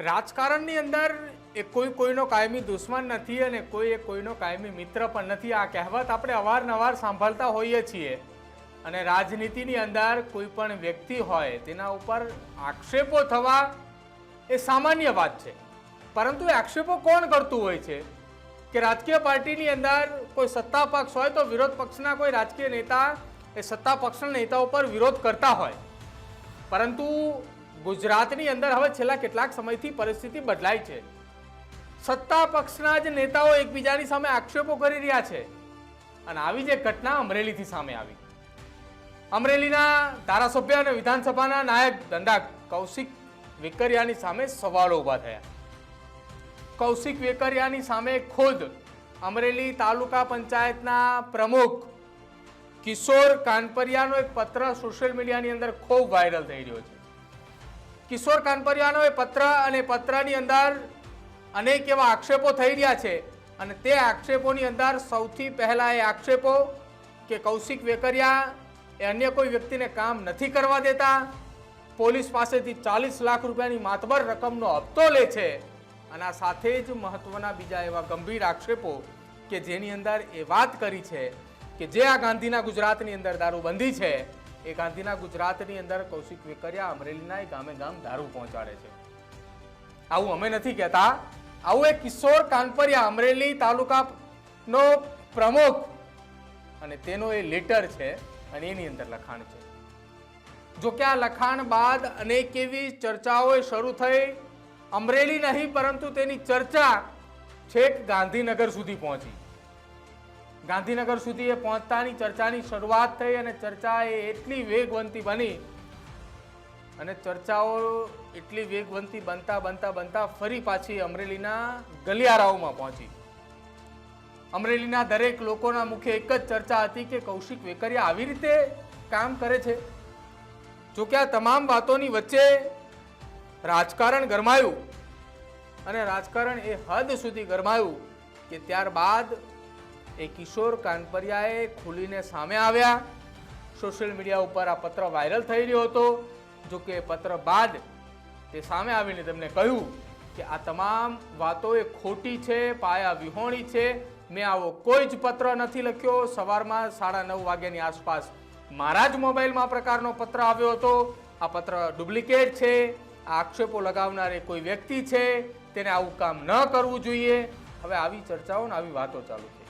રાજકારણની અંદર એ કોઈ કોઈનો કાયમી દુશ્મન નથી અને કોઈ એ કોઈનો કાયમી મિત્ર પણ નથી. આ કહેવત આપણે અવારનવાર સાંભળતા હોઈએ છીએ. અને રાજનીતિની અંદર કોઈ પણ વ્યક્તિ હોય તેના ઉપર આક્ષેપો થવા એ સામાન્ય વાત છે. પરંતુ એ આક્ષેપો કોણ કરતું હોય છે? કે રાજકીય પાર્ટીની અંદર કોઈ સત્તા પક્ષ હોય તો વિરોધ પક્ષના કોઈ રાજકીય નેતા એ સત્તા પક્ષના નેતા ઉપર વિરોધ કરતા હોય. પરંતુ ગુજરાતની અંદર હવે છેલ્લા કેટલાક સમયથી પરિસ્થિતિ બદલાઈ છે. સત્તા પક્ષના જ નેતાઓ એકબીજાની સામે આક્ષેપો કરી રહ્યા છે. અને આવી જ એક ઘટના અમરેલીથી સામે આવી. અમરેલીના ધારાસભ્ય અને વિધાનસભાના નાયક ધંધા કૌશિક વેકરિયાની સામે સવાલો ઊભા થયા. કૌશિક વેકરિયાની સામે ખુદ અમરેલી તાલુકા પંચાયતના પ્રમુખ કિશોર કાનપરિયાનો એક પત્ર સોશિયલ મીડિયાની અંદર ખૂબ વાયરલ થઈ રહ્યો છે. કિશોર કાનપરિયાનો એ પત્ર અને પત્રની અંદર અનેક એવા આક્ષેપો થઈ રહ્યા છે અને તે આક્ષેપોની અંદર સૌથી પહેલાં એ આક્ષેપો કે કૌશિક વેકરિયા એ અન્ય કોઈ વ્યક્તિને કામ નથી કરવા દેતા, પોલીસ પાસેથી ચાલીસ લાખ રૂપિયાની માતબર રકમનો હપ્તો લે છે અને આ સાથે જ મહત્વના બીજા એવા ગંભીર આક્ષેપો કે જેની અંદર એ વાત કરી છે કે જે આ ગાંધીના ગુજરાતની અંદર દારૂબંધી છે એ ગાંધીના ગુજરાતની અંદર કૌશિક વેકરિયા અમરેલીના એ ગામે ગામ દારૂ પહોંચાડે છે. આવું અમે નથી કહેતા. આવું એક કિશોર કાનપરિયા અમરેલી તાલુકાનો પ્રમુખ અને તેનો એ લેટર છે અને એની અંદર લખાણ છે. જો કે આ લખાણ બાદ અનેક એવી ચર્ચાઓ શરૂ થઈ. અમરેલી નહીં, પરંતુ તેની ચર્ચા છેક ગાંધીનગર સુધી પહોંચી. ગાંધીનગર સુધી એ પહોંચતાની ચર્ચાની શરૂઆત થઈ અને ચર્ચા એ એટલી વેગવંતી બની અને ચર્ચાઓ એટલી વેગવંતી બનતા બનતા બનતા ફરી પાછી અમરેલીના ગલિયારાઓમાં પહોંચી. અમરેલીના દરેક લોકોના મુખે એક જ ચર્ચા હતી કે કૌશિક વેકરિયા આવી રીતે કામ કરે છે? જો કે આ તમામ વાતોની વચ્ચે રાજકારણ ગરમાયું અને રાજકારણ એ હદ સુધી ગરમાયું કે ત્યારબાદ એ કિશોર કાનપરિયાએ ખુલીને સામે આવ્યા. સોશિયલ મીડિયા ઉપર આ પત્ર વાયરલ થઈ રહ્યો હતો. જો કે પત્ર બાદ તે સામે આવીને તેમને કહ્યું કે આ તમામ વાતો એ ખોટી છે, પાયા વિહોણી છે. મેં આવો કોઈ જ પત્ર નથી લખ્યો. સવારમાં સાડા નવ વાગ્યાની આસપાસ મારા જ મોબાઈલમાં પ્રકારનો પત્ર આવ્યો હતો. આ પત્ર ડુપ્લિકેટ છે. આ આક્ષેપો લગાવનાર કોઈ વ્યક્તિ છે. તેને આવું કામ ન કરવું જોઈએ. હવે આવી ચર્ચાઓ ને આવી વાતો ચાલુ થઈ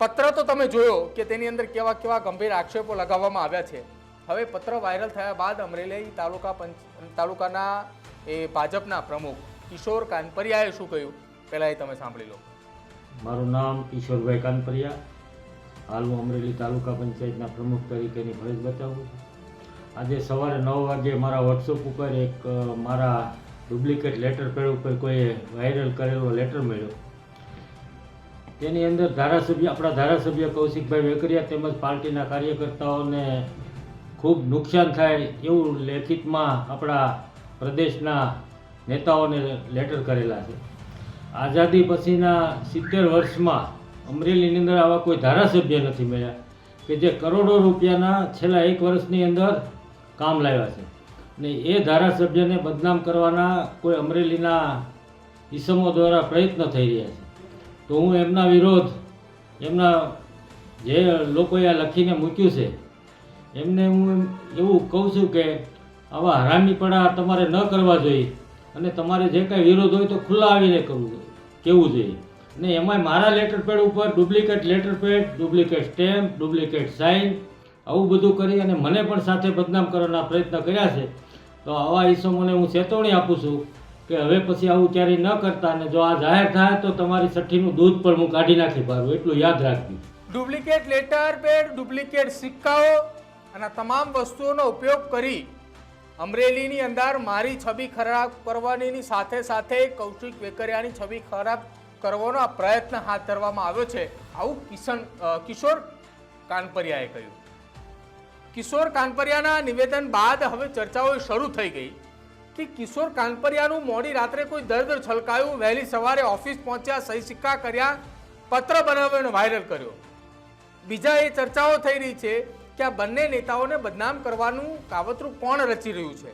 પત્ર તો તમે જોયો કે તેની અંદર કેવા કેવા ગંભીર આક્ષેપો લગાવવામાં આવ્યા છે. હવે પત્ર વાયરલ થયા બાદ અમરેલી તાલુકા પંચ, તાલુકાના એ ભાજપના પ્રમુખ કિશોર કાનપરિયાએ શું કહ્યું? પહેલાં એ તમે સાંભળી લો. મારું નામ કિશોરભાઈ કાનપરિયા. હાલ હું અમરેલી તાલુકા પંચાયતના પ્રમુખ તરીકેની ફરજ બતાવું છું. આજે સવારે નવ વાગ્યે મારા વોટ્સઅપ ઉપર એક મારા ડુપ્લિકેટ લેટર પેડ ઉપર કોઈએ વાયરલ કરેલો લેટર મળ્યો. તેની અંદર ધારાસભ્ય, આપણા ધારાસભ્ય કૌશિકભાઈ વેકરિયા તેમજ પાર્ટીના કાર્યકર્તાઓને ખૂબ નુકસાન થાય એવું લેખિતમાં આપણા પ્રદેશના નેતાઓને લેટર કરેલા છે. આઝાદી પછીના સિત્તેર વર્ષમાં અમરેલીની અંદર આવા કોઈ ધારાસભ્ય નથી મળ્યા કે જે કરોડો રૂપિયાના છેલ્લા એક વર્ષની અંદર કામ લાવ્યા છે. ને એ ધારાસભ્યને બદનામ કરવાના કોઈ અમરેલીના ઈસમો દ્વારા પ્રયત્ન થઈ રહ્યા છે. તો હું એમના વિરોધ, એમના જે લોકોએ આ લખીને મૂક્યું છે, એમને હું એમ એવું કહું છું કે આવા હરામીપણા તમારે ન કરવા જોઈએ અને તમારે જે કાંઈ વિરોધ હોય તો ખુલ્લા આવીને કરવું કહેવું જોઈએ. ને એમાંય મારા લેટર પેડ ઉપર duplicate letter pad duplicate stamp duplicate sign આવું બધું કરી અને મને પણ સાથે બદનામ કરવાના પ્રયત્ન કર્યા છે. તો આવા ઈસમોને હું ચેતવણી આપું છું કે હવે પછી આવું ક્યારેય ન કરતા અને જો આ જાહેર થાય તો તમારી સઠ્ઠીનું દૂધ પણ હું કાઢી નાખી પાડું, એટલું યાદ રાખજો. ડુપ્લિકેટ લેટર પેડ, ડુપ્લિકેટ સિક્કાઓ અને તમામ વસ્તુઓનો ઉપયોગ કરી અમરેલીની અંદર મારી છબી ખરાબ કરવાની સાથે સાથે કૌશિક વેકરિયાની છબી ખરાબ કરવાનો આ પ્રયત્ન હાથ ધરવામાં આવ્યો છે. આવું કિશન કિશોર કાનપરિયાએ કહ્યું. કિશોર કાનપરિયાના નિવેદન બાદ હવે ચર્ચાઓ શરૂ થઈ ગઈ. કે કિશોર કાનપરિયાનું મોડી રાત્રે કોઈ દર્દ છલકાયું, વહેલી સવારે ઓફિસ પહોંચ્યા, સહી સિક્કા કર્યા, પત્ર બનાવ્યો વાયરલ કર્યો. બીજા એ ચર્ચાઓ થઈ રહી છે કે આ બંને નેતાઓને બદનામ કરવાનું કાવતરું કોણ રચી રહ્યું છે?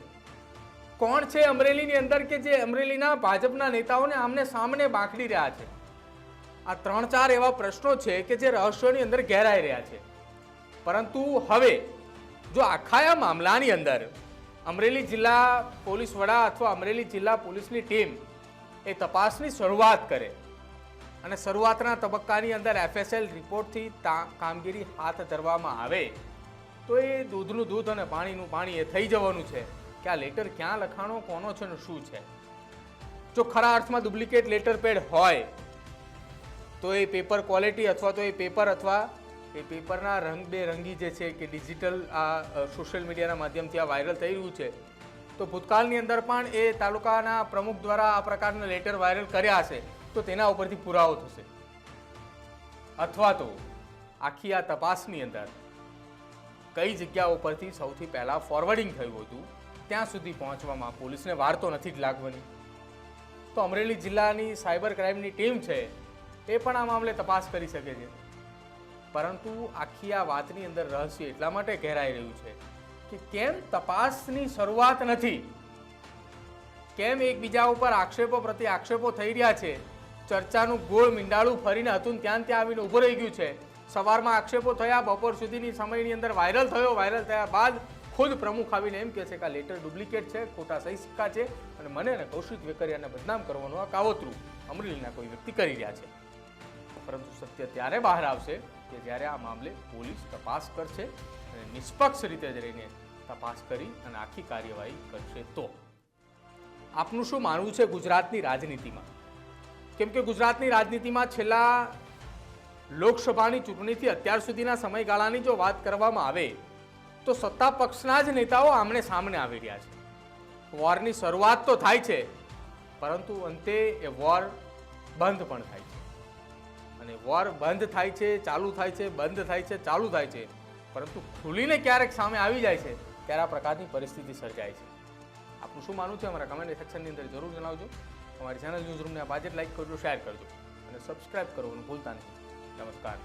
કોણ છે અમરેલીની અંદર કે જે અમરેલીના ભાજપના નેતાઓને આમને સામને બાંકડી રહ્યા છે? આ ત્રણ ચાર એવા પ્રશ્નો છે કે જે રહસ્યોની અંદર ઘેરાઈ રહ્યા છે. પરંતુ હવે, જો આખા આ મામલાની અંદર અમરેલી જિલ્લા પોલીસ વડા અથવા અમરેલી જિલ્લા પોલીસની ટીમ એ તપાસની શરૂઆત કરે. અને શરૂઆતના તબક્કાની અંદર એફએસએલ રિપોર્ટથી કામગીરી હાથ ધરવામાં આવે. તો એ દૂધનું દૂધ અને પાણીનું પાણી એ થઈ જવાનું છે કે આ લેટર ક્યાં લખાણો, કોનો છે ને શું છે. જો ખરા અર્થમાં ડુપ્લિકેટ લેટર પેડ હોય, તો એ પેપર ક્વોલિટી અથવા તો એ પેપર અથવા એ પેપરના રંગબેરંગી જે છે કે ડિજિટલ આ સોશિયલ મીડિયાના માધ્યમથી આ વાયરલ થઈ રહ્યું છે, તો ભૂતકાળની અંદર પણ એ તાલુકાના પ્રમુખ દ્વારા આ પ્રકારના લેટર વાયરલ કર્યા હશે, તો તેના ઉપરથી પુરાવો થશે. અથવા તો આખી આ તપાસની અંદર કઈ જગ્યા ઉપરથી સૌથી પહેલાં ફોરવર્ડિંગ થયું હતું, ત્યાં સુધી પહોંચવામાં પોલીસને વાર તો નથી જ લાગવાની. તો અમરેલી જિલ્લાની સાયબર ક્રાઇમની ટીમ છે, એ પણ આ મામલે તપાસ કરી શકે છે. પરંતુ આખી આ વાતની અંદર રહસ્ય એટલા માટે ઘેરાઈ રહ્યું છે કે કેમ તપાસની શરૂઆત નથી? કેમ એકબીજા ઉપર આક્ષેપો પ્રતિ આક્ષેપો થઈ રહ્યા છે? ચર્ચાનું ગોળ મીંડાળું ફરીને હતું ત્યાં ત્યાં આવીને ઊભું રહી ગયું છે. સવારમાં આક્ષેપો થયા, બપોર સુધીની સમયની અંદર વાયરલ થયો. વાયરલ થયા બાદ ખુદ પ્રમુખ આવીને એમ કહે છે કે આ લેટર ડુપ્લિકેટ છે, ખોટા સહી સિક્કા છે અને મને અને કૌશિક વેકરિયાને બદનામ કરવાનું આ કાવતરું અમરેલીના કોઈ વ્યક્તિ કરી રહ્યા છે. પરંતુ સત્ય ત્યારે બહાર આવશે કે જ્યારે આ મામલે પોલીસ તપાસ કરશે અને નિષ્પક્ષ રીતે જ રહીને તપાસ કરી અને આખી કાર્યવાહી કરશે તો. આપનું શું માનવું છે ગુજરાતની રાજનીતિમાં? કેમ કે ગુજરાતની રાજનીતિમાં છેલ્લા લોકસભાની ચૂંટણીથી અત્યાર સુધીના સમયગાળાની જો વાત કરવામાં આવે, તો સત્તા પક્ષના જ નેતાઓ આમને સામને આવી રહ્યા છે. વોરની શરૂઆત તો થાય છે, પરંતુ અંતે એ વોર બંધ પણ થાય છે. અને વોર બંધ થાય છે, ચાલુ થાય છે, બંધ થાય છે, ચાલુ થાય છે. પરંતુ ખુલીને ક્યારેક સામે આવી જાય છે, ત્યારે આ પ્રકારની પરિસ્થિતિ સર્જાય છે. આપનું શું માનવું છે? અમારા કમેન્ટ સેક્શનની અંદર જરૂર જણાવજો. અમારી ચેનલ ન્યૂઝ રૂમને આ બાજેટ લાઇક કરજો શેર કરજો. અને સબસ્ક્રાઇબ કરવાનું ભૂલતા નહીં. નમસ્કાર.